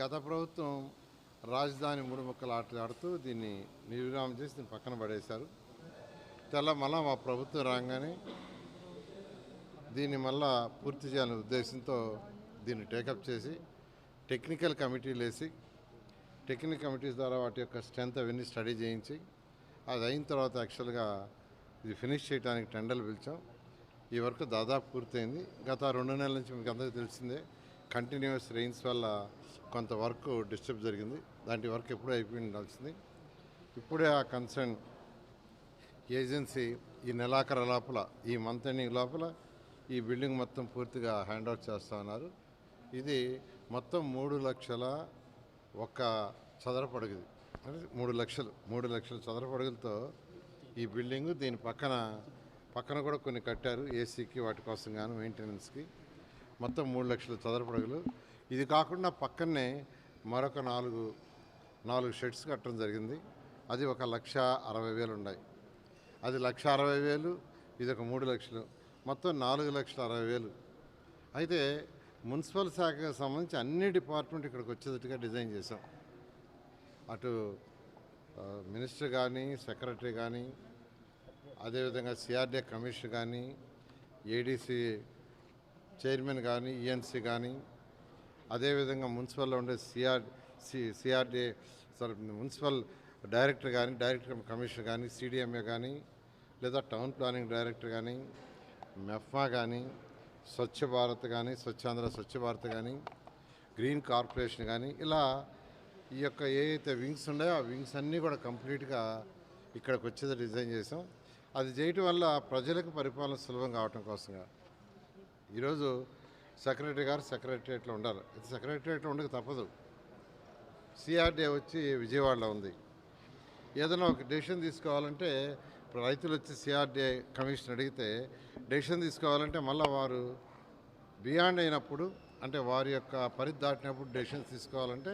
గత ప్రభుత్వం రాజధాని మూడు ముక్కలు ఆటలు ఆడుతూ దీన్ని నిర్విరామం చేసి దీన్ని పక్కన పడేశారు. తెల్ల మళ్ళా మా ప్రభుత్వం రాగానే దీన్ని మళ్ళా పూర్తి చేయాలనే ఉద్దేశంతో దీన్ని టేకప్ చేసి టెక్నికల్ కమిటీలు వేసి టెక్నికల్ కమిటీస్ ద్వారా వాటి యొక్క స్ట్రెంత్ అవన్నీ స్టడీ చేయించి అది అయిన తర్వాత యాక్చువల్గా ఇది ఫినిష్ చేయడానికి టెండర్లు పిలిచాం. ఈ వర్క్ దాదాపు పూర్తయింది. గత రెండు నెలల నుంచి మీకు అందరికీ తెలిసిందే కంటిన్యూస్ రెయిన్స్ వల్ల కొంత వర్క్ డిస్టర్బ్ జరిగింది. దాంటి వర్క్ ఎప్పుడూ అయిపోయి ఉండాల్సింది ఇప్పుడే ఆ కన్సర్న్ ఏజెన్సీ ఈ నెలాఖరు లోపల ఈ మంత్ ఎండింగ్ లోపల ఈ బిల్డింగ్ మొత్తం పూర్తిగా హ్యాండ్ ఓవర్ చేస్తా ఉన్నారు. ఇది మొత్తం మూడు లక్షల ఒక చదరపడుగుది అంటే మూడు లక్షలు మూడు లక్షల చదరపడుగులతో ఈ బిల్డింగు దీని పక్కన పక్కన కూడా కొన్ని కట్టారు. ఏసీకి వాటి కోసం కానీ మెయింటెనెన్స్కి మొత్తం మూడు లక్షల చదరపడుగులు ఇది కాకుండా పక్కనే మరొక నాలుగు నాలుగు షెడ్స్ కట్టడం జరిగింది. అది ఒక లక్ష అరవై వేలు ఉన్నాయి. అది లక్ష అరవై వేలు ఇది ఒక మూడు లక్షలు మొత్తం నాలుగు లక్షల అరవై వేలు. అయితే మున్సిపల్ శాఖకు సంబంధించి అన్ని డిపార్ట్మెంట్ ఇక్కడికి వచ్చేటట్టుగా డిజైన్ చేశాం. అటు మినిస్టర్ కానీ సెక్రటరీ కానీ అదేవిధంగా సిఆర్డీఏ కమిషనర్ కానీ ఏడీసీ చైర్మన్ కానీ ఈఎన్సీ కానీ అదేవిధంగా మున్సిపల్లో ఉండే CR C CRDA sorry municipal director కానీ డైరెక్టర్ కమిషనర్ కానీ సిడిఎంఏ కానీ లేదా టౌన్ ప్లానింగ్ డైరెక్టర్ కానీ మెఫ్మా కానీ స్వచ్ఛ భారత్ కానీ స్వచ్ఛాంధ్ర స్వచ్ఛ భారత్ కానీ గ్రీన్ కార్పొరేషన్ కానీ ఇలా ఈ యొక్క ఏ వింగ్స్ ఉన్నాయో ఆ వింగ్స్ అన్నీ కూడా కంప్లీట్గా ఇక్కడికి వచ్చేది డిజైన్ చేసాం అది చేయటం వల్ల ప్రజలకు పరిపాలన సులభం కావటం కోసంగా. ఈరోజు సెక్రటరీ గారు సెక్రటరియట్లో ఉండాలి. అయితే సెక్రటరియట్లో ఉండక తప్పదు. సిఆర్డీఏ వచ్చి విజయవాడలో ఉంది. ఏదైనా ఒక డెసిషన్ తీసుకోవాలంటే ఇప్పుడు రైతులు వచ్చి సిఆర్డీఏ కమిషన్ అడిగితే డెసిషన్ తీసుకోవాలంటే మళ్ళీ వారు బియాండ్ అయినప్పుడు అంటే వారి యొక్క పరిధి దాటినప్పుడు డెసిషన్స్ తీసుకోవాలంటే